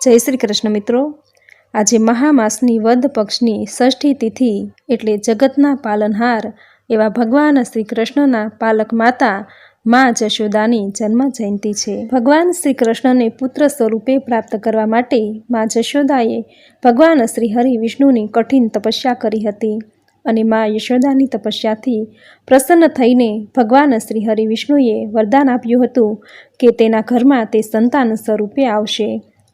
જય શ્રી કૃષ્ણ મિત્રો. આજે મહામાસની વદ પક્ષની ષષ્ઠી તિથિ એટલે જગતના પાલનહાર એવા ભગવાન શ્રી કૃષ્ણના પાલક માતા મા જશોદાની જન્મ જયંતિ છે. ભગવાન શ્રી કૃષ્ણને પુત્ર સ્વરૂપે પ્રાપ્ત કરવા માટે મા જશોદાએ ભગવાન શ્રી હરિ વિષ્ણુની કઠિન તપસ્યા કરી હતી અને મા યશોદાની તપસ્યાથી પ્રસન્ન થઈને ભગવાન શ્રી હરિ વિષ્ણુએ વરદાન આપ્યું હતું કે તેના ઘરમાં તે સંતાન સ્વરૂપે આવશે.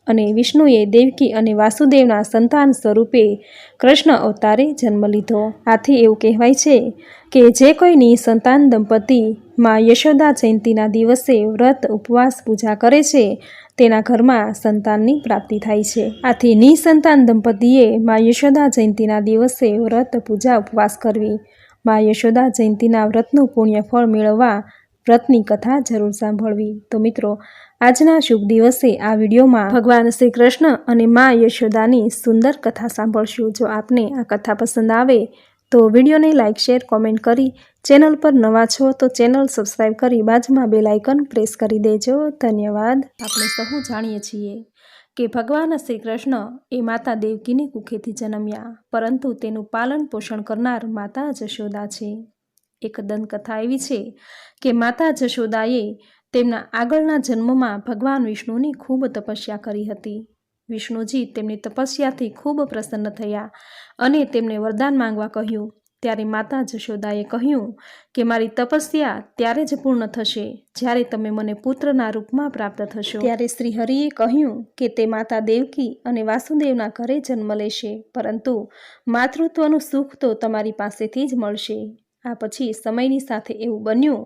અને વિષ્ણુએ દેવકી અને વાસુદેવના સંતાન સ્વરૂપે કૃષ્ણ અવતારે જન્મ લીધો. આથી એવું કહેવાય છે કે જે કોઈ સંતાન દંપતી માં યશોદા જયંતિના દિવસે વ્રત, ઉપવાસ, પૂજા કરે છે, તેના ઘરમાં સંતાનની પ્રાપ્તિ થાય છે. આથી નિસંતાન દંપતીએ માં યશોદા જયંતિના દિવસે વ્રત, પૂજા, ઉપવાસ કરવી. માં યશોદા જયંતિના વ્રતનું પુણ્ય ફળ મેળવવા વ્રતની કથા જરૂર સાંભળવી. તો મિત્રો આજના શુભ દિવસે આ વિડીયોમાં ભગવાન શ્રી કૃષ્ણ અને મા યશોદાની સુંદર કથા સાંભળશું. જો આપને આ કથા પસંદ આવે તો વિડીયોને લાઇક, શેર, કોમેન્ટ કરી ચેનલ પર નવા છો તો ચેનલ સબસ્ક્રાઈબ કરી બાજુમાં બે લાઇકન પ્રેસ કરી દેજો. ધન્યવાદ. આપણે સહુ જાણીએ છીએ કે ભગવાન શ્રી કૃષ્ણ એ માતા દેવકીની કુખેથી જન્મ્યા, પરંતુ તેનું પાલન પોષણ કરનાર માતા જશોદા છે. એક દંતકથા એવી છે કે માતા જશોદાએ તેમના આગળના જન્મમાં ભગવાન વિષ્ણુની ખૂબ તપસ્યા કરી હતી. વિષ્ણુજી તેમની તપસ્યાથી ખૂબ પ્રસન્ન થયા અને તેમને વરદાન માંગવા કહ્યું. ત્યારે માતા જશોદાએ કહ્યું કે, મારી તપસ્યા ત્યારે જ પૂર્ણ થશે જ્યારે તમે મને પુત્રના રૂપમાં પ્રાપ્ત થશો. ત્યારે શ્રી હરિએ કહ્યું કે, તે માતા દેવકી અને વાસુદેવના ઘરે જન્મ લેશે, પરંતુ માતૃત્વનું સુખ તો તમારી પાસેથી જ મળશે. આ પછી સમયની સાથે એવું બન્યું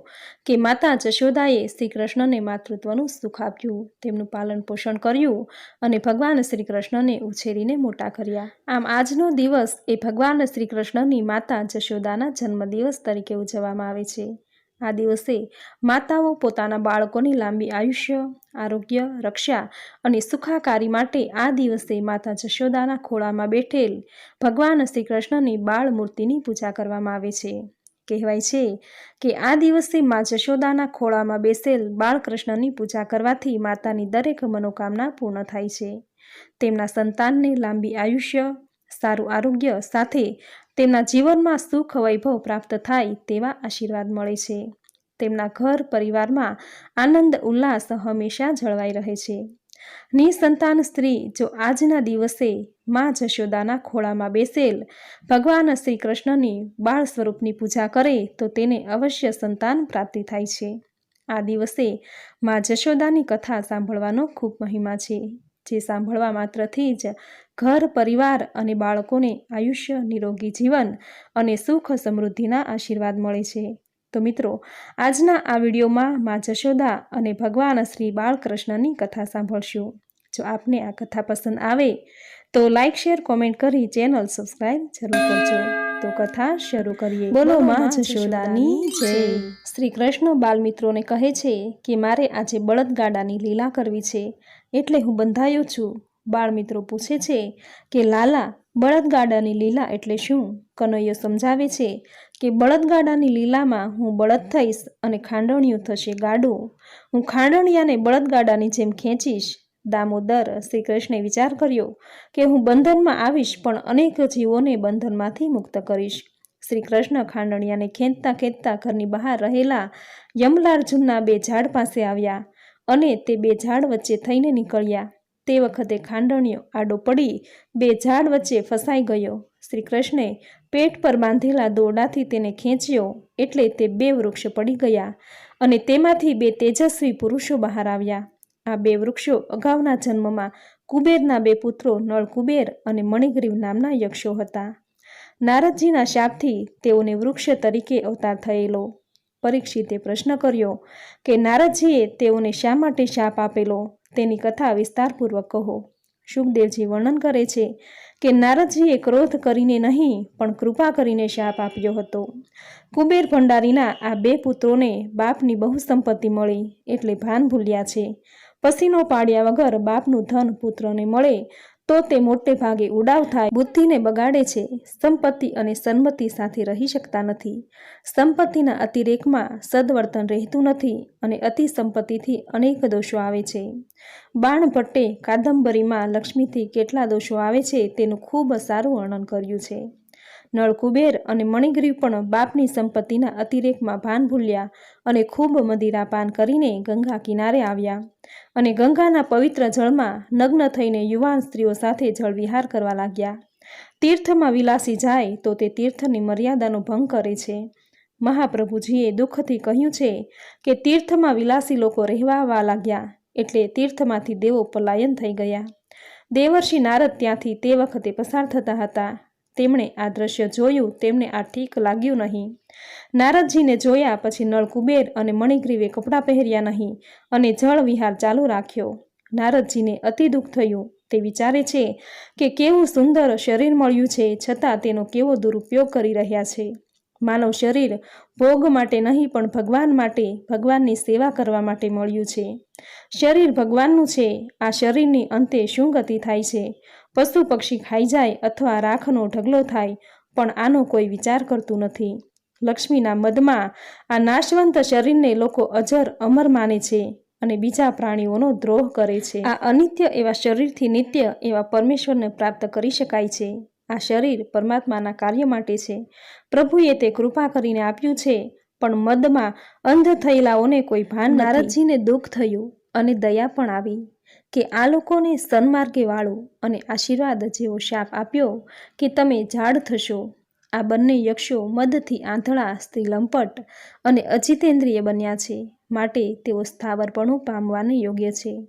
કે માતા જશોદાએ શ્રી કૃષ્ણને માતૃત્વનું સુખ આપ્યું. તેમનું પાલન પોષણ કર્યું અને ભગવાન શ્રી કૃષ્ણને ઉછેરીને મોટા કર્યા. આમ આજનો દિવસ એ ભગવાન શ્રી કૃષ્ણની માતા જશોદાના જન્મદિવસ તરીકે ઉજવવામાં આવે છે. આ દિવસે માતાઓ પોતાના બાળકોની લાંબી આયુષ્ય, આરોગ્ય, રક્ષા અને સુખાકારી માટે આ દિવસે માતા જશોદાના ખોળામાં બેઠેલ ભગવાન શ્રી કૃષ્ણની બાળ મૂર્તિની પૂજા કરવામાં આવે છે. કહેવાય છે કે આ દિવસે મા જશોદાના ખોળામાં બેસેલ બાળકૃષ્ણની પૂજા કરવાથી માતાની દરેક મનોકામના પૂર્ણ થાય છે. તેમના સંતાનને લાંબી આયુષ્ય, સારું આરોગ્ય સાથે તેમના જીવનમાં સુખ વૈભવ પ્રાપ્ત થાય તેવા આશીર્વાદ મળે છે. તેમના ઘર પરિવારમાં આનંદ, ઉલ્લાસ હંમેશા જળવાઈ રહે છે. નિસંતાન સ્ત્રી જો આજના દિવસે મા જશોદાના ખોળામાં બેસેલ. ભગવાન શ્રી કૃષ્ણની બાળ સ્વરૂપની પૂજા કરે તો તેને અવશ્ય સંતાન પ્રાપ્તિ થાય છે. આ દિવસે મા જશોદાની કથા સાંભળવાનો ખૂબ મહિમા છે, જે સાંભળવા માત્રથી જ ઘર, પરિવાર અને બાળકોને આયુષ્ય, નિરોગી જીવન અને સુખ સમૃદ્ધિના આશીર્વાદ મળે છે. તો મિત્રો, આજના આ વિડીયોમાં મા જશોદા અને ભગવાન શ્રી બાળકૃષ્ણની કથા સાંભળશું. જો આપને આ કથા પસંદ આવે તો લાઇક શેર કોમેન્ટ કરી ચેનલ સબસ્ક્રાઇબ જરૂર કરજો. તો કથા શરૂ કરીએ. બોલો માં જશોદાની જય. શ્રી કૃષ્ણ બાલમિત્રોને કહે છે કે મારે આજે બળદગાડાની લીલા કરવી છે. એટલે હું બંધાયો છું. બાળમિત્રો પૂછે છે કે લાલા બળદગાડાની લીલા એટલે શું? કનૈયો સમજાવે છે કે બળદગાડાની લીલામાં હું બળદ થઈશ અને ખાંડણિયું થશે ગાડું. હું ખાંડણિયાને બળદગાડાની જેમ ખેંચીશ દામોદર શ્રી કૃષ્ણે વિચાર કર્યો કે હું બંધનમાં આવીશ, પણ અનેક જીવોને બંધનમાંથી મુક્ત કરીશ. શ્રી કૃષ્ણ ખાંડણિયાને ખેંચતા ખેંચતા ઘરની બહાર રહેલા યમલાર્જુનના બે ઝાડ પાસે આવ્યા અને તે બે ઝાડ વચ્ચે થઈને નીકળ્યા. તે વખતે ખાંડણિયો આડો પડી બે ઝાડ વચ્ચે ફસાઈ ગયો. શ્રી કૃષ્ણે પેટ પર બાંધેલા દોરડાથી તેને ખેંચ્યો એટલે તે બે વૃક્ષ પડી ગયા અને તેમાંથી બે તેજસ્વી પુરુષો બહાર આવ્યા. આ બે વૃક્ષો અગાઉના જન્મમાં કુબેરના બે પુત્રો નળ કુબેર અને મણિગ્રીવ નામના યક્ષો હતા. નારદજીના શાપથી તેઓને વૃક્ષ તરીકે અવતાર થયેલો. પરીક્ષિતે પ્રશ્ન કર્યો કે, નારદજીએ તેઓને શા માટે શાપ આપેલો? તેની કથા વિસ્તારપૂર્વક કહો. સુખદેવજી વર્ણન કરે છે કે, નારદજીએ ક્રોધ કરીને નહીં, પણ કૃપા કરીને શાપ આપ્યો હતો. કુબેર ભંડારીના આ બે પુત્રોને બાપની બહુ સંપત્તિ મળી, એટલે ભાન ભૂલ્યા છે. પસીનો પાડ્યા વગર બાપનું ધન પુત્રને મળે, તો તે મોટે ભાગે ઉડાવ થાય. બુદ્ધિને બગાડે છે. સંપત્તિ અને સન્મતિ સાથે રહી શકતા નથી. સંપત્તિના અતિરેકમાં સદવર્તન રહેતું નથી અને અતિ સંપત્તિથી અનેક દોષો આવે છે. બાણ ભટ્ટે કાદંબરીમાં લક્ષ્મીથી કેટલા દોષો આવે છે તેનું ખૂબ સારું વર્ણન કર્યું છે. નળકુબેર અને મણિગ્રીવ પણ બાપની સંપત્તિના અતિરેકમાં ભાન ભૂલ્યા અને ખૂબ મદિરા પાન કરીને ગંગા કિનારે આવ્યા. અને ગંગાના પવિત્ર જળમાં નગ્ન થઈને યુવાન સ્ત્રીઓ સાથે જળવિહાર કરવા લાગ્યા. તીર્થમાં વિલાસી જાય તો તે તીર્થની મર્યાદાનો ભંગ કરે છે. મહાપ્રભુજીએ દુઃખથી કહ્યું છે કે તીર્થમાં વિલાસી લોકો રહેવા લાગ્યા એટલે તીર્થમાંથી દેવો પલાયન થઈ ગયા. દેવર્ષિ નારદ ત્યાંથી તે વખતે પસાર થતા હતા. તેમણે આ દ્રશ્ય જોયું તેમને આ ઠીક લાગ્યું નહીં. નારદજીને જોયા પછી નળ કુબેર અને મણિગ્રીવે કપડાં પહેર્યા નહીં અને જળ વિહાર ચાલુ રાખ્યો. નારદજીને અતિ દુઃખ થયું. તે વિચારે છે કે કેવું સુંદર શરીર મળ્યું છે છતાં તેનો કેવો દુરુપયોગ કરી રહ્યા છે. માનવ શરીર ભોગ માટે નહીં પણ ભગવાન માટે, ભગવાનની સેવા કરવા માટે મળ્યું છે. શરીર ભગવાનનું છે. આ શરીરની અંતે શું ગતિ થાય છે? પશુ પક્ષી ખાઈ જાય અથવા રાખનો ઢગલો થાય, પણ આનો કોઈ વિચાર કરતું નથી. લક્ષ્મીના મદમાં આ નાશવંત શરીરને લોકો અજર, અમર માને છે અને બીજા પ્રાણીઓનો દ્રોહ કરે છે. આ અનિત્ય એવા શરીરથી નિત્ય એવા પરમેશ્વરને પ્રાપ્ત કરી શકાય છે. આ શરીર પરમાત્માના કાર્ય માટે છે. પ્રભુએ તે કૃપા કરીને આપ્યું છે, પણ મદમાં અંધ થયેલાઓને કોઈ ભાન નારદજીને દુઃખ થયું અને દયા પણ આવી. કે આ લોકોને સન્માર્ગે વાળો અને આશીર્વાદ જેવો શાપ આપ્યો કે તમે ઝાડ થશો. આ બંને યક્ષો મદથી આંધળા સ્ત્રી લંપટ અને અજિતેન્દ્રિય બન્યા છે. માટે તેઓ સ્થાવરપણું પામવાને યોગ્ય છે.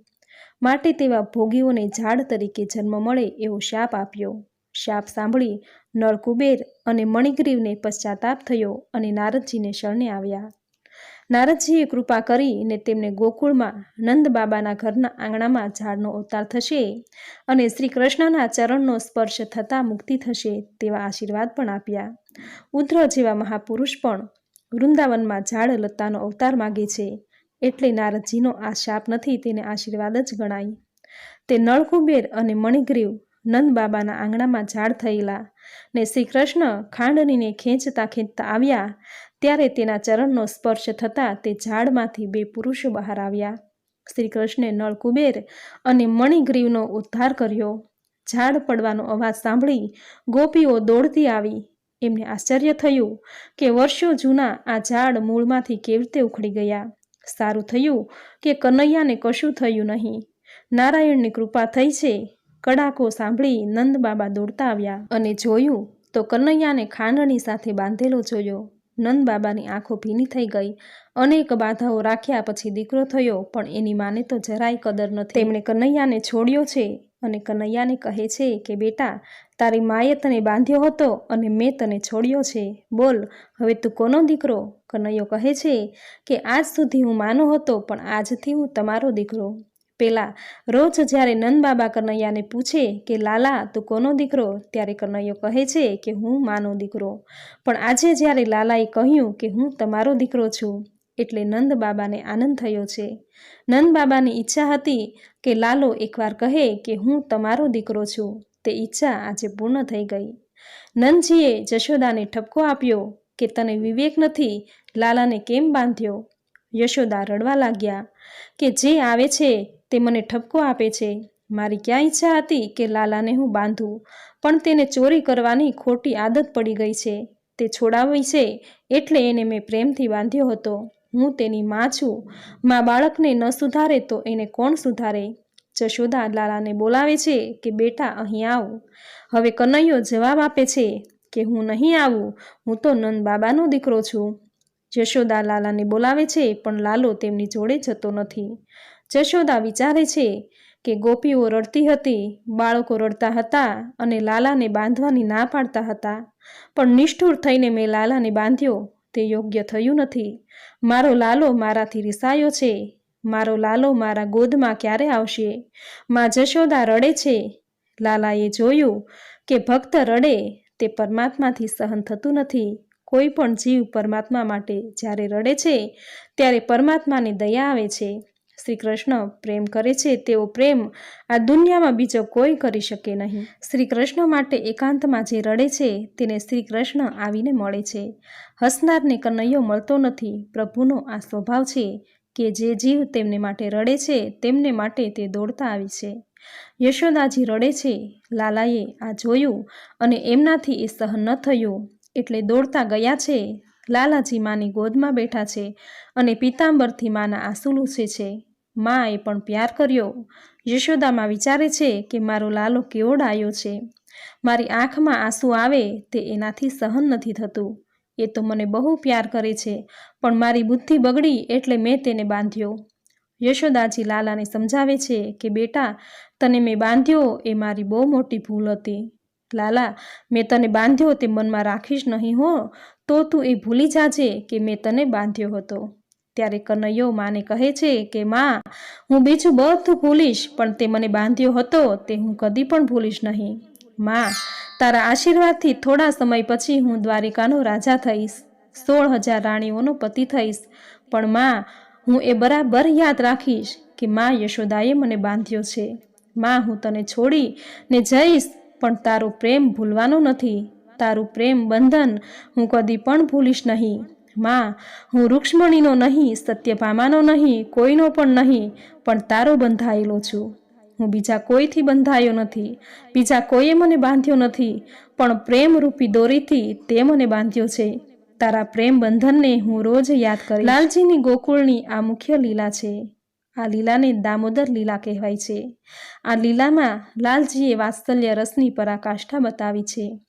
માટે તેવા ભોગીઓને ઝાડ તરીકે જન્મ મળે એવો શાપ આપ્યો. શાપ સાંભળી નળકુબેર અને મણિગ્રીવને પશ્ચાતાપ થયો અને નારદજીને શરણે આવ્યા. નારદજીએ કૃપા કરીને તેમને ગોકુળમાં નંદ બાબાના ઘરના આંગણામાં ઝાડનો અવતાર થશે અને શ્રી કૃષ્ણના ચરણનો સ્પર્શ થતાં મુક્તિ થશે તેવા આશીર્વાદ પણ આપ્યા. ઉદ્ર જેવા મહાપુરુષ પણ વૃંદાવનમાં ઝાડ લતાનો અવતાર માગે છે એટલે નારદજીનો આ શાપ નથી તેને આશીર્વાદ જ ગણાય. તે નળકુબેર અને મણિગ્રીવ નંદ બાબાના આંગણામાં ઝાડ થયેલા ને શ્રી કૃષ્ણ ખાંડનીને ખેંચતા ખેંચતા આવ્યા ત્યારે તેના ચરણનો સ્પર્શ થતાં તે ઝાડમાંથી બે પુરુષો બહાર આવ્યા. શ્રી કૃષ્ણે નળકુબેર અને મણિગ્રીવનો ઉદ્ધાર કર્યો. ઝાડ પડવાનો અવાજ સાંભળી ગોપીઓ દોડતી આવી. એમને આશ્ચર્ય થયું કે વર્ષો જૂના આ ઝાડ મૂળમાંથી કેવી રીતે ઉખડી ગયા. સારું થયું કે કનૈયાને કશું થયું નહીં. નારાયણની કૃપા થઈ છે. કડાકો સાંભળી નંદ બાબા દોડતા આવ્યા અને જોયું તો કનૈયાને ખાંડણી સાથે બાંધેલો જોયો. નંદ બાબાની આંખો ભીની થઈ ગઈ. અનેક બાધાઓ રાખ્યા પછી દીકરો થયો, પણ એની માને તો જરાય કદર નથી. તેમણે કનૈયાને છોડ્યો છે અને કનૈયાને કહે છે કે, બેટા, તારી માએ તને બાંધ્યો હતો અને મેં તને છોડ્યો છે. બોલ, હવે તું કોનો દીકરો? કનૈયો કહે છે કે, આજ સુધી હું માનો હતો, પણ આજથી હું તમારો દીકરો. પેલા, રોજ જ્યારે નંદબાબા કનૈયાને પૂછે કે, લાલા, તું કોનો દીકરો? ત્યારે કનૈયો કહે છે કે, હું માનો દીકરો. પણ આજે જ્યારે લાલાએ કહ્યું કે, હું તમારો દીકરો છું, એટલે નંદ બાબાને આનંદ થયો છે. નંદ બાબાની ઈચ્છા હતી કે, લાલો એકવાર કહે કે, હું તમારો દીકરો છું. તે ઈચ્છા આજે પૂર્ણ થઈ ગઈ. નંદજીએ જશોદાને ઠપકો આપ્યો કે, તને વિવેક નથી, લાલાને કેમ બાંધ્યો? યશોદા રડવા લાગ્યા કે, જે આવે છે તે મને ઠપકો આપે છે. મારી ક્યાં ઈચ્છા હતી કે લાલાને હું બાંધું, પણ તેને ચોરી કરવાની ખોટી આદત પડી ગઈ છે. તે છોડાવી છે એટલે એને મેં પ્રેમથી બાંધ્યો હતો. હું તેની માં છું. મા બાળકને ન સુધારે તો એને કોણ સુધારે? જશોદા લાલાને બોલાવે છે કે બેટા અહીં આવ. હવે કનૈયો જવાબ આપે છે કે હું નહીં આવું, હું તો નંદ બાબાનો દીકરો છું. જશોદા લાલાને બોલાવે છે પણ લાલો તેમની જોડે જતો નથી. જશોદા વિચારે છે કે ગોપીઓ રડતી હતી, બાળકો રડતા હતા અને લાલાને બાંધવાની ના પાડતા હતા. પણ નિષ્ઠુર થઈને મેં લાલાને બાંધ્યો, તે યોગ્ય થયું નથી. મારો લાલો મારાથી રિસાયો છે. મારો લાલો મારા ગોદમાં ક્યારે આવશે? માં જશોદા રડે છે. લાલાએ જોયું કે ભક્ત રડે, તે પરમાત્માથી સહન થતું નથી. કોઈ પણ જીવ પરમાત્મા માટે જ્યારે રડે છે, ત્યારે પરમાત્માને દયા આવે છે. શ્રી કૃષ્ણ પ્રેમ કરે છે તેવો પ્રેમ આ દુનિયામાં બીજો કોઈ કરી શકે નહીં. શ્રી કૃષ્ણ માટે એકાંતમાં જે રડે છે, તેને શ્રી કૃષ્ણ આવીને મળે છે. હસનારને કનૈયો મળતો નથી. પ્રભુનો આ સ્વભાવ છે કે જે જીવ તેમને માટે રડે છે, તેમને માટે તે દોડતા આવી છે. યશોદાજી રડે છે, લાલાએ આ જોયું અને એમનાથી એ સહન ન થયું. એટલે દોડતા ગયા છે. લાલાજી માની ગોદમાં બેઠા છે અને પિતાંબરથી માના આંસુ લૂછે છે. મા એ પણ પ્યાર કર્યો. યશોદામાં વિચારે છે કે મારો લાલો કેવડાયો છે. મારી આંખમાં આંસુ આવે તે એનાથી સહન નથી થતું. એ તો મને બહુ પ્યાર કરે છે, પણ મારી બુદ્ધિ બગડી એટલે મેં તેને બાંધ્યો. યશોદાજી લાલાને સમજાવે છે કે, બેટા, તને મેં બાંધ્યો એ મારી બહુ મોટી ભૂલ હતી. લાલા, મેં તને બાંધ્યો તે મનમાં રાખીશ નહીં હો, તો તું એ ભૂલી જાજે કે મેં તને બાંધ્યો હતો. ત્યારે કનૈયો માને કહે છે કે, માં, હું બીજું બધું ભૂલીશ, પણ તે મને બાંધ્યો હતો, તે હું કદી પણ ભૂલીશ નહીં. માં, તારા આશીર્વાદથી થોડા સમય પછી હું દ્વારિકાનો રાજા થઈશ, સોળ હજાર રાણીઓનો પતિ થઈશ. પણ માં, હું એ બરાબર યાદ રાખીશ કે માં યશોદાએ મને બાંધ્યો છે. માં, હું તને છોડી ને જઈશ, પણ તારો પ્રેમ ભૂલવાનો નથી. તારું પ્રેમ બંધન હું કદી પણ ભૂલીશ નહીં. માં, હું રૂક્ષ્મણીનો નહીં, સત્યભામાનો નહીં, કોઈનો પણ નહીં, પણ તારો બંધાયેલો છું. હું બીજા કોઈથી બંધાયો નથી, બીજા કોઈએ મને બાંધ્યો નથી, પણ પ્રેમરૂપી દોરીથી તે મને બાંધ્યો છે. તારા પ્રેમ બંધનને હું રોજ યાદ કરી લાલજીની ગોકુળની આ મુખ્ય લીલા છે. આ લીલાને દામોદર લીલા કહેવાય છે. આ લીલામાં લાલજીએ વાત્સલ્ય રસની પરાકાષ્ઠા બતાવી છે.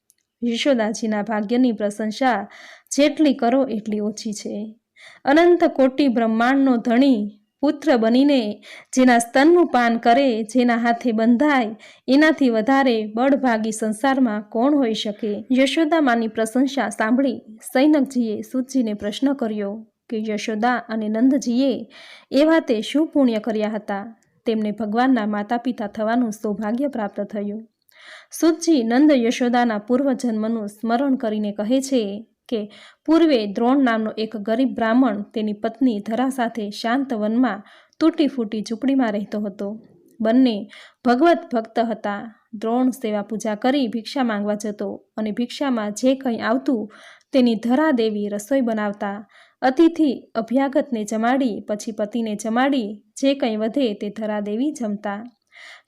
યશોદાજીના ભાગ્યની પ્રશંસા જેટલી કરો એટલી ઓછી છે. અનંત કોટી બ્રહ્માંડનો ધણી પુત્ર બનીને જેના સ્તનનું પાન કરે, જેના હાથે બંધાય, એનાથી વધારે બળભાગી સંસારમાં કોણ હોઈ શકે? યશોદામાની પ્રશંસા સાંભળી સૈનકજીએ સુતજીને પ્રશ્ન કર્યો કે યશોદા અને નંદજીએ એવા તે શું પુણ્ય કર્યા હતા? તેમને ભગવાનના માતા પિતા થવાનું સૌભાગ્ય પ્રાપ્ત થયું. સુતજી નંદ યશોદાના પૂર્વજન્મનું સ્મરણ કરીને કહે છે કે પૂર્વે દ્રોણ નામનો એક ગરીબ બ્રાહ્મણ તેની પત્ની ધરા સાથે શાંત વનમાં તૂટી ફૂટી ઝૂંપડીમાં રહેતો હતો. બંને ભગવત ભક્ત હતા. દ્રોણ સેવા પૂજા કરી ભિક્ષા માંગવા જતો અને ભિક્ષામાં જે કંઈ આવતું તેની ધરા દેવી રસોઈ બનાવતા. અતિથિ અભ્યાગતને જમાડી, પછી પતિને જમાડી, જે કંઈ વધે તે ધરાદેવી જમતા.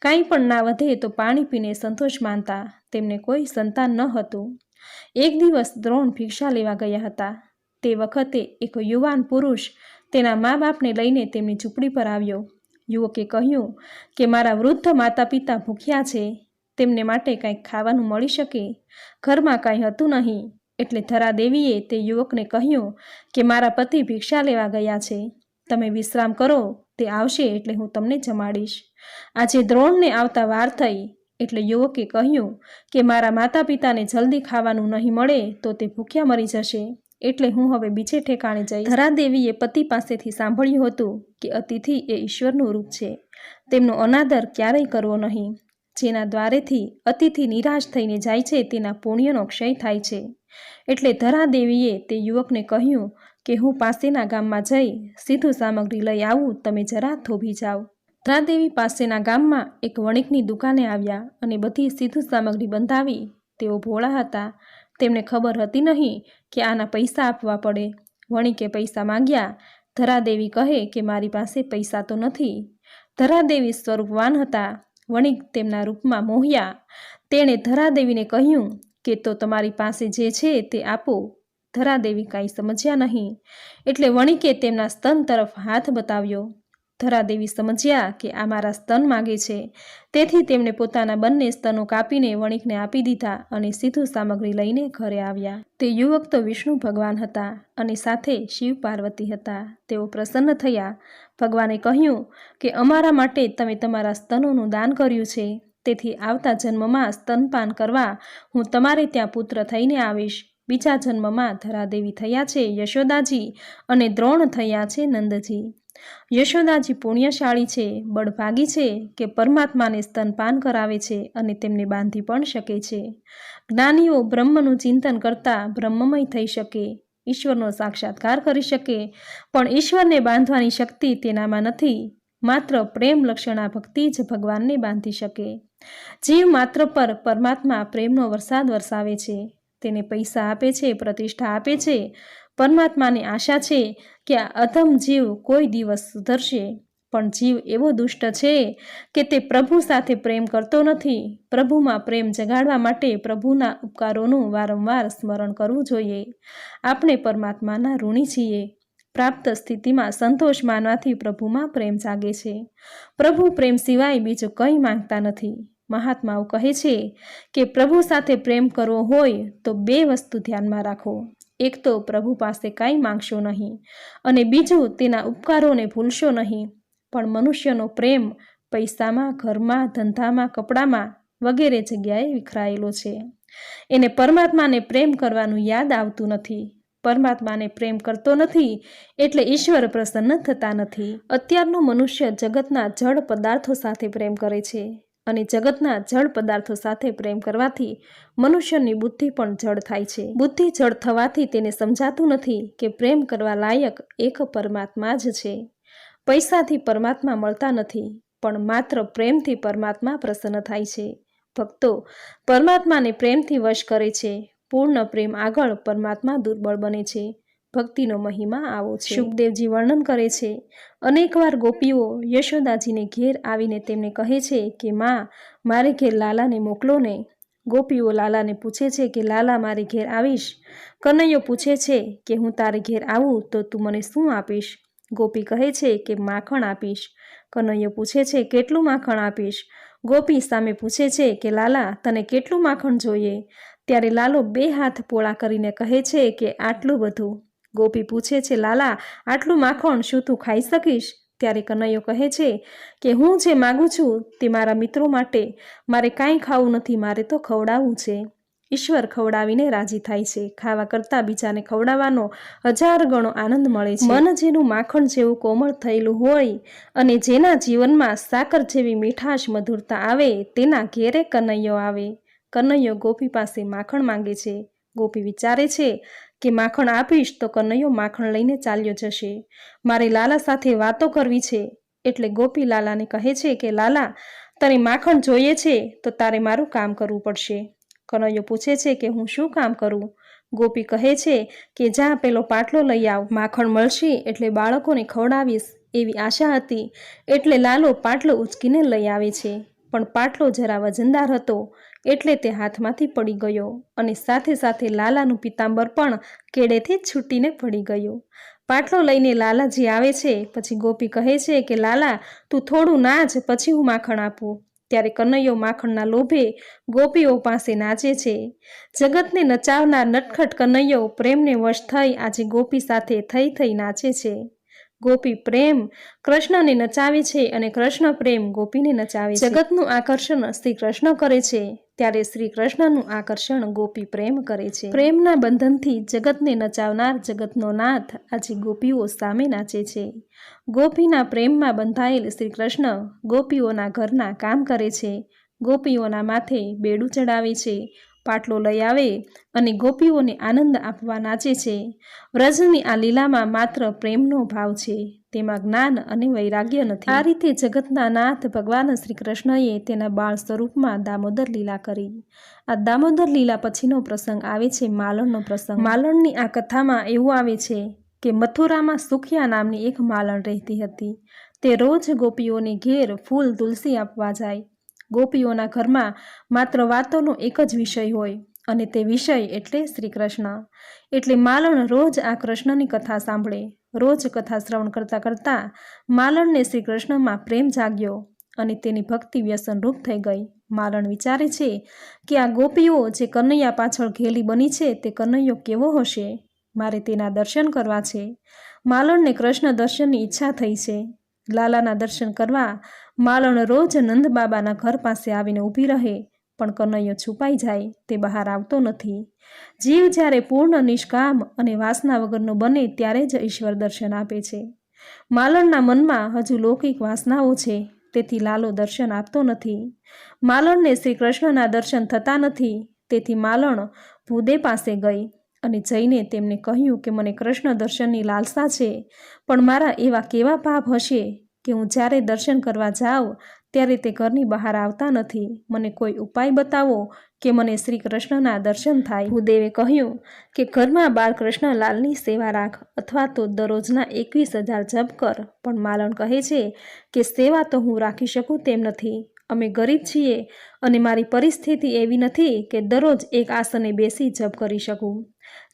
કાંઈ પણ ના વધે તો પાણી પીને સંતોષ માનતા. તેમને કોઈ સંતાન ન હતું. એક દિવસ દ્રોણ ભિક્ષા લેવા ગયા હતા. તે વખતે એક યુવાન પુરુષ તેના મા બાપને લઈને તેમની ઝૂંપડી પર આવ્યો. યુવકે કહ્યું કે, મારા વૃદ્ધ માતા પિતા ભૂખ્યા છે. તેમને માટે કંઈક ખાવાનું મળી શકે. ઘરમાં કાંઈ હતું નહીં. એટલે ધરાદેવીએ તે યુવકને કહ્યું કે, મારા પતિ ભિક્ષા લેવા ગયા છે. તમે વિશ્રામ કરો. તે આવશે એટલે હું તમને જમાડીશ. આજે દ્રોણને આવતા વાર થઈ. એટલે યુવકે કહ્યું કે મારા માતા પિતાને જલ્દી ખાવાનું નહીં મળે તો તે ભૂખ્યા મરી જશે. એટલે હું હવે બીજે ઠેકાણે જઈ ધરાદેવીએ પતિ પાસેથી સાંભળ્યું હતું કે અતિથિ એ ઈશ્વરનું રૂપ છે. તેમનો અનાદર ક્યારેય કરવો નહીં. જેના દ્વારેથી અતિથિ નિરાશ થઈને જાય છે તેના પુણ્યનો ક્ષય થાય છે. એટલે ધરાદેવીએ તે યુવકને કહ્યું કે હું પાસેના ગામમાં જઈ સીધું સામગ્રી લઈ આવું, તમે જરા થોભી જાઓ. ધરાદેવી પાસેના ગામમાં એક વણિકની દુકાને આવ્યા અને બધી સીધું સામગ્રી બંધાવી. તેઓ ભોળા હતા. તેમને ખબર હતી નહીં કે આના પૈસા આપવા પડે. વણિકે પૈસા માંગ્યા. ધરાદેવી કહે કે મારી પાસે પૈસા તો નથી. ધરાદેવી સ્વરૂપવાન હતા. વણિક તેમના રૂપમાં મોહ્યા. તેણે ધરાદેવીને કહ્યું કે તો તમારી પાસે જે છે તે આપો. ધરાદેવી કાંઈ સમજ્યા નહીં. એટલે વણિકે તેમના સ્તન તરફ હાથ બતાવ્યો. ધરાદેવી સમજ્યા કે આ મારા સ્તન માગે છે. તેથી તેમણે પોતાના બંને સ્તનો કાપીને વણિકને આપી દીધા અને સીધું સામગ્રી લઈને ઘરે આવ્યા. તે યુવક તો વિષ્ણુ ભગવાન હતા અને સાથે શિવ પાર્વતી હતા. તેઓ પ્રસન્ન થયા. ભગવાને કહ્યું કે અમારા માટે તમે તમારા સ્તનોનું દાન કર્યું છે. તેથી આવતા જન્મમાં સ્તનપાન કરવા હું તમારે ત્યાં પુત્ર થઈને આવીશ. બીજા જન્મમાં ધરાદેવી થયા છે યશોદાજી અને દ્રોણ થયા છે નંદજી. યશોદાજી પુણ્યશાળી છે, બળભાગી છે કે પરમાત્માને સ્તનપાન કરાવે છે અને તેમને બાંધી પણ શકે છે. જ્ઞાનીઓ બ્રહ્મનું ચિંતન કરતા બ્રહ્મમય થઈ શકે, ઈશ્વરનો સાક્ષાત્કાર કરી શકે, પણ ઈશ્વરને બાંધવાની શક્તિ તેનામાં નથી, માત્ર પ્રેમ લક્ષણા ભક્તિ જ ભગવાનને બાંધી શકે. જીવ માત્ર પર પરમાત્મા પ્રેમનો વરસાદ વરસાવે છે, તેને પૈસા આપે છે, પ્રતિષ્ઠા આપે છે, પરમાત્માને આશા છે કે આ અધમ જીવ કોઈ દિવસ સુધરશે? પણ જીવ એવો દુષ્ટ છે કે તે પ્રભુ સાથે પ્રેમ કરતો નથી. પ્રભુમાં પ્રેમ જગાડવા માટે પ્રભુના ઉપકારોનું વારંવાર સ્મરણ કરવું જોઈએ. આપણે પરમાત્માના ઋણી છીએ. પ્રાપ્ત સ્થિતિમાં સંતોષ માનવાથી પ્રભુમાં પ્રેમ જાગે છે. પ્રભુ પ્રેમ સિવાય બીજું કંઈ માંગતા નથી. મહાત્માઓ કહે છે કે પ્રભુ સાથે પ્રેમ કરવો હોય તો બે વસ્તુ ધ્યાનમાં રાખો. એક તો પ્રભુ પાસે કાંઈ માંગશો નહીં અને બીજું તેના ઉપકારોને ભૂલશો નહીં. પણ મનુષ્યનો પ્રેમ પૈસામાં, ઘરમાં, ધંધામાં, કપડામાં વગેરે જગ્યાએ વિખરાયેલો છે. એને પરમાત્માને પ્રેમ કરવાનું યાદ આવતું નથી. પરમાત્માને પ્રેમ કરતો નથી એટલે ઈશ્વર પ્રસન્ન થતા નથી. અત્યારનો મનુષ્ય જગતના જળ પદાર્થો સાથે પ્રેમ કરે છે. અને જગતના જળ પદાર્થો સાથે પ્રેમ કરવાથી મનુષ્યની બુદ્ધિ પણ જળ થાય છે. બુદ્ધિ જળ થવાથી તેને સમજાતું નથી કે પ્રેમ કરવા લાયક એક પરમાત્મા જ છે. પૈસાથી પરમાત્મા મળતા નથી, પણ માત્ર પ્રેમથી પરમાત્મા પ્રસન્ન થાય છે. ભક્તો, પરમાત્માને પ્રેમથી વશ કરે છે. પૂર્ણ પ્રેમ આગળ પરમાત્મા દુર્બળ બને છે. ભક્તિનો મહિમા આવો છે. સુખદેવજી વર્ણન કરે છે, અનેકવાર ગોપીઓ યશોદાજીને ઘેર આવીને તેમને કહે છે કે, માં, મારે ઘેર લાલાને મોકલો ને. ગોપીઓ લાલાને પૂછે છે કે, લાલા, મારે ઘેર આવીશ? કનૈયો પૂછે છે કે, હું તારે ઘેર આવું તો તું મને શું આપીશ? ગોપી કહે છે કે, માખણ આપીશ. કનૈયો પૂછે છે, કેટલું માખણ આપીશ? ગોપી સામે પૂછે છે કે, લાલા, તને કેટલું માખણ જોઈએ? ત્યારે લાલો બે હાથ પોળા કરીને કહે છે કે, આટલું બધું. ગોપી પૂછે છે, લાલા, આટલું માખણ શું તું ખાઈ શકીશ? ત્યારે કનૈયો કહે છે કે, હું જે માગું છું તે મારા મિત્રો માટે. મારે કાંઈ ખાવું નથી, મારે તો ખવડાવવું છે. ઈશ્વર ખવડાવીને રાજી થાય છે. ખાવા કરતાં બીજાને ખવડાવવાનો હજાર ગણો આનંદ મળે છે. મન જેનું માખણ જેવું કોમળ થયેલું હોય અને જેના જીવનમાં સાકર જેવી મીઠાશ મધુરતા આવે તેના ઘેરે કનૈયો આવે. કનૈયો ગોપી પાસે માખણ માંગે છે. ગોપી વિચારે છે કે માખણ આપીશ તો કનૈયો માખણ લઈને ચાલ્યો જશે. મારે લાલા સાથે વાતો કરવી છે. એટલે ગોપી લાલાને કહે છે કે, લાલા તને માખણ જોઈએ છે તો તારે મારું કામ કરવું પડશે. કનૈયો પૂછે છે કે, હું શું કામ કરું? ગોપી કહે છે કે, જા, પેલો પાટલો લઈ આવ. માખણ મળશે એટલે બાળકોને ખવડાવીશ એવી આશા હતી. એટલે લાલો પાટલો ઉચકીને લઈ આવે છે. પણ પાટલો જરા વજનદાર હતો એટલે તે હાથમાંથી પડી ગયો અને સાથે સાથે લાલાનું પિતાંબર પણ કેડેથી છૂટીને પડી ગયું. પાટલો લઈને લાલાજી આવે છે, પછી ગોપી કહે છે કે, લાલા, તું થોડું નાચ પછી હું માખણ આપું. ત્યારે કનૈયો માખણના લોભે ગોપીઓ પાસે નાચે છે. જગતને નચાવનાર નટખટ કનૈયો પ્રેમને વશ થઈ આજે ગોપી સાથે થઈ થઈ નાચે છે. ગોપી પ્રેમ કૃષ્ણને નચાવે છે અને કૃષ્ણ પ્રેમ ગોપીને નચાવે છે. જગતનું આકર્ષણ શ્રી કૃષ્ણ કરે છે, ત્યારે શ્રી કૃષ્ણનું આકર્ષણ ગોપી પ્રેમ કરે છે. પ્રેમના બંધનથી જગતને નચાવનાર જગતનો નાથ આજે ગોપીઓ સામે નાચે છે. ગોપીના પ્રેમમાં બંધાયેલ શ્રી કૃષ્ણ ગોપીઓના ઘરના કામ કરે છે. ગોપીઓના માથે બેડું ચડાવે છે. પાટલો લઈ આવે અને ગોપીઓને આનંદ આપવા નાચે છે. વ્રજની આ લીલામાં માત્ર પ્રેમનો ભાવ છે. તેમાં જ્ઞાન અને વૈરાગ્ય નથી. આ રીતે જગતના નાથ ભગવાન શ્રી કૃષ્ણએ તેના બાળ સ્વરૂપમાં દામોદર લીલા કરી. આ દામોદર લીલા પછીનો પ્રસંગ આવે છે માલણનો પ્રસંગ. માલણની આ કથામાં એવું આવે છે કે મથુરામાં સુખિયા નામની એક માલણ રહેતી હતી. તે રોજ ગોપીઓને ઘેર ફૂલ તુલસી આપવા જાય. ગોપીઓના ઘરમાં માત્ર વાતોનો એક જ વિષય હોય અને તે વિષય એટલે શ્રી કૃષ્ણ એટલે માલણ રોજ આ કૃષ્ણની કથા સાંભળે. રોજ કથા શ્રવણ કરતાં કરતાં માલણને શ્રી કૃષ્ણમાં પ્રેમ જાગ્યો અને તેની ભક્તિ વ્યસનરૂપ થઈ ગઈ. માલણ વિચારે છે કે આ ગોપીઓ જે કનૈયા પાછળ ઘેલી બની છે તે કનૈયો કેવો હશે? મારે તેના દર્શન કરવા છે. માલણને કૃષ્ણ દર્શનની ઈચ્છા થઈ છે. લાલાના દર્શન કરવા માલણ રોજ નંદબાબાના ઘર પાસે આવીને ઊભી રહે, પણ કનૈયો છુપાઈ જાય, તે બહાર આવતો નથી. જીવ જ્યારે પૂર્ણ નિષ્કામ અને વાસના વગરનો બને ત્યારે જ ઈશ્વર દર્શન આપે છે. માલણના મનમાં હજુ લૌકિક વાસનાઓ છે, તેથી લાલો દર્શન આપતો નથી. માલણને શ્રી કૃષ્ણના દર્શન થતા નથી, તેથી માલણ ભૂદે પાસે ગઈ અને જઈને તેમને કહ્યું કે મને કૃષ્ણ દર્શનની લાલસા છે, પણ મારા એવા કેવા પાપ હશે કે હું જ્યારે દર્શન કરવા જાઉં, ત્યારે તે ઘરની બહાર આવતા નથી. મને કોઈ ઉપાય બતાવો કે મને શ્રી કૃષ્ણના દર્શન થાય? ભૂદેવે કહ્યું કે ઘરમાં બાળકૃષ્ણ લાલની સેવા રાખ અથવા તો દરરોજના એકવીસ હજાર જપ કર. પણ માલણ કહે છે કે સેવા તો હું રાખી શકું તેમ નથી. અમે ગરીબ છીએ અને મારી પરિસ્થિતિ એવી નથી કે દરરોજ એક આસને બેસી જપ કરી શકું.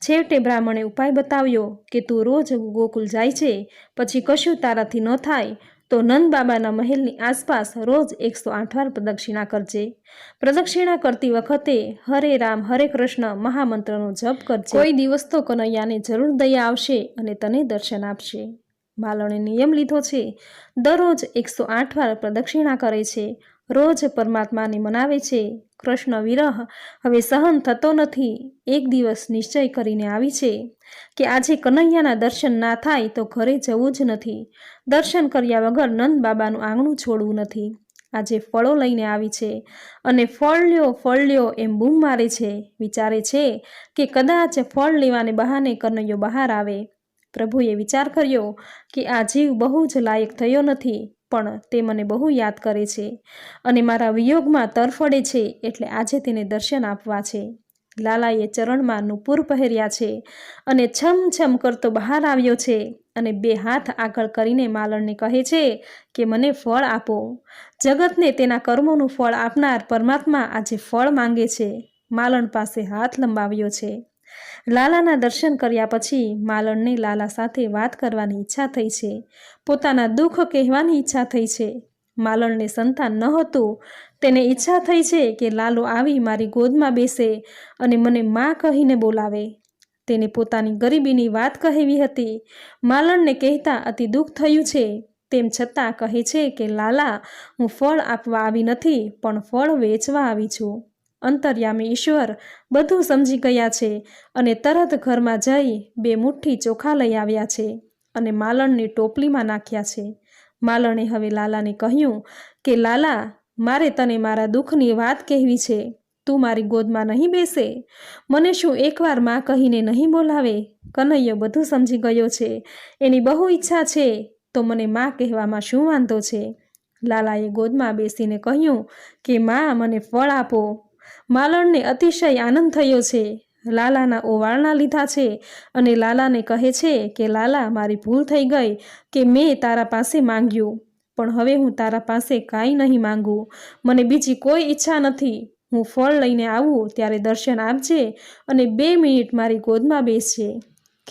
છેવટે બ્રાહ્મણે ઉપાય બતાવ્યો કે તું રોજ ગોકુલ જાય છે, પછી કશું તારાથી ન થાય તો નંદ બાબાના મહેલની આસપાસ રોજ એકસો આઠ વાર પ્રદક્ષિણા કરજે. પ્રદક્ષિણા કરતી વખતે હરે રામ, હરે કૃષ્ણ મહામંત્રનો જપ કરજે. કોઈ દિવસ તો કનૈયાને જરૂર દયા આવશે અને તને દર્શન આપશે. માલણે નિયમ લીધો છે. દરરોજ એકસો આઠ વાર પ્રદક્ષિણા કરે છે. રોજ પરમાત્માને મનાવે છે. કૃષ્ણ વિરહ હવે સહન થતો નથી. એક દિવસ નિશ્ચય કરીને આવી છે કે આજે કનૈયાના દર્શન ના થાય તો ઘરે જવું જ નથી. દર્શન કર્યા વગર નંદ બાબાનું આંગણું છોડવું નથી. આજે ફળો લઈને આવી છે અને ફળ લ્યો ફળ લ્યો એમ બૂમ મારે છે. વિચારે છે કે કદાચ ફળ લેવાને બહાને કનૈયો બહાર આવે. પ્રભુએ વિચાર કર્યો કે આ જીવ બહુ જ લાયક થયો નથી. પણ તે મને બહુ યાદ કરે છે અને મારા વિયોગમાં તરફડે છે એટલે આજે તેને દર્શન આપવા છે. લાલાએ ચરણમાં નુપુર પહેર્યા છે અને છમ છમ કરતો બહાર આવ્યો છે અને બે હાથ આગળ કરીને માલણને કહે છે કે, મને ફળ આપો. જગતને તેના કર્મોનું ફળ આપનાર પરમાત્મા આજે ફળ માંગે છે. માલણ પાસે હાથ લંબાવ્યો છે. લાલાના દર્શન કર્યા પછી માલણને લાલા સાથે વાત કરવાની ઈચ્છા થઈ છે. પોતાના દુઃખ કહેવાની ઈચ્છા થઈ છે. માલણને સંતાન ન હતું. તેને ઈચ્છા થઈ છે કે લાલો આવી મારી ગોદમાં બેસે અને મને માં કહીને બોલાવે. તેને પોતાની ગરીબીની વાત કહેવી હતી. માલણને કહેતા અતિ દુઃખ થયું છે. તેમ છતાં કહે છે કે, લાલા, હું ફળ આપવા આવી નથી, પણ ફળ વેચવા આવી છું. અંતર્યામી ઈશ્વર બધું સમજી ગયા છે અને તરત ઘરમાં જઈ બે મુઠ્ઠી ચોખા લઈ આવ્યા છે અને માલણની ટોપલીમાં નાખ્યા છે. માલણે હવે લાલાને કહ્યું કે, લાલા, મારે તને મારા દુઃખની વાત કહેવી છે. તું મારી ગોદમાં નહીં બેસે. મને શું એકવારમાં કહીને નહીં બોલાવે? કનૈયો બધું સમજી ગયો છે. એની બહુ ઈચ્છા છે. તો મને માં કહેવામાં શું વાંધો છે? લાલાએ ગોદમાં બેસીને કહ્યું કે, માં, મને ફળ આપો. માલણને અતિશય આનંદ થયો છે. લાલાના ઓવાળના લીધા છે અને લાલાને કહે છે કે, લાલા, મારી ભૂલ થઈ ગઈ કે મેં તારા પાસે માંગ્યું. પણ હવે હું તારા પાસે કાંઈ નહીં માંગું. મને બીજી કોઈ ઈચ્છા નથી. હું ફળ લઈને આવું ત્યારે દર્શન આપજે અને બે મિનિટ મારી ગોદમાં બેસજે.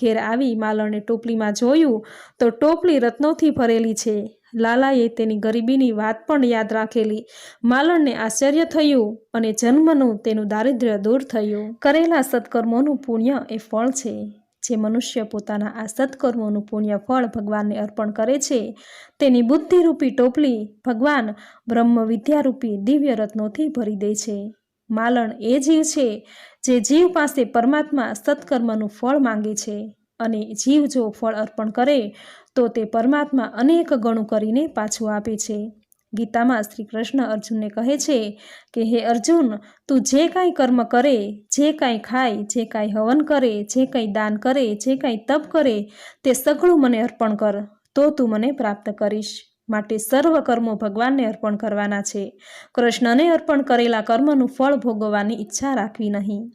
ઘેર આવી માલણે ટોપલીમાં જોયું તો ટોપલી રત્નોથી ભરેલી છે. લાલાએ તેની ગરીબીની વાત પણ યાદ રાખેલી. માલણને આશ્ચર્ય થયું અને જન્મનું તેનું દારિદ્ર્ય દૂર થયું. કરેલા સત્કર્મોનું પુણ્ય એ ફળ છે. જે મનુષ્ય પોતાના આ સત્કર્મોનું પુણ્ય ફળ ભગવાનને અર્પણ કરે છે, તેની બુદ્ધિરૂપી ટોપલી ભગવાન બ્રહ્મ વિદ્યારૂપી દિવ્ય રત્નોથી ભરી દે છે. માલણ એ જીવ છે, જે જીવ પાસે પરમાત્મા સત્કર્મનું ફળ માંગે છે અને જીવ જો ફળ અર્પણ કરે તો તે પરમાત્મા અનેક ગણું કરીને પાછું આપે છે. ગીતામાં શ્રી કૃષ્ણ અર્જુનને કહે છે કે, હે અર્જુન, તું જે કાંઈ કર્મ કરે, જે કાંઈ ખાય, જે કાંઈ હવન કરે, જે કાંઈ દાન કરે, જે કાંઈ તપ કરે, તે સઘળું મને અર્પણ કર, તો તું મને પ્રાપ્ત કરીશ. માટે સર્વ કર્મો ભગવાનને અર્પણ કરવાના છે. કૃષ્ણને અર્પણ કરેલા કર્મનું ફળ ભોગવવાની ઈચ્છા રાખવી નહીં.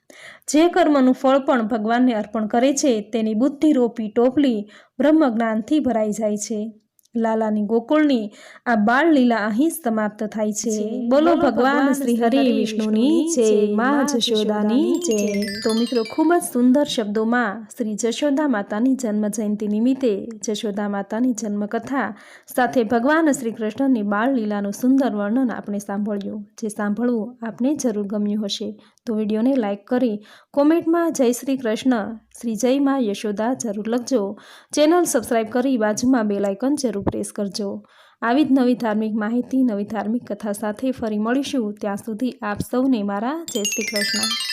જે કર્મનું ફળ પણ ભગવાનને અર્પણ કરે છે, તેની બુદ્ધિ રોપી ટોપલી બ્રહ્મ જ્ઞાનથી ભરાઈ જાય છે. લાલાની ગોકુળની આ બાળ લીલા અહીં સમાપ્ત થાય છે. બોલો ભગવાન શ્રી હરિ વિષ્ણુની જય મા જશોદાની જય. તો મિત્રો ખૂબ જ સુંદર શબ્દોમાં શ્રી જશોદા માતાની જન્મ જયંતિ નિમિત્તે જશોદા માતાની જન્મકથા સાથે ભગવાન શ્રી કૃષ્ણની બાળ લીલાનું સુંદર વર્ણન આપણે સાંભળ્યું. જે સાંભળવું આપને જરૂર ગમ્યું હશે. તો વિડીયોને લાઇક કરી કોમેન્ટમાં જય શ્રી કૃષ્ણ, શ્રી જય માં યશોદા જરૂર લખજો. ચેનલ સબસ્ક્રાઈબ કરી બાજુમાં બેલ આઇકન જરૂર પ્રેસ કરજો. આવી જ નવી ધાર્મિક માહિતી, નવી ધાર્મિક કથા સાથે ફરી મળીશું. ત્યાં સુધી આપ સૌને મારા જય શ્રી કૃષ્ણ.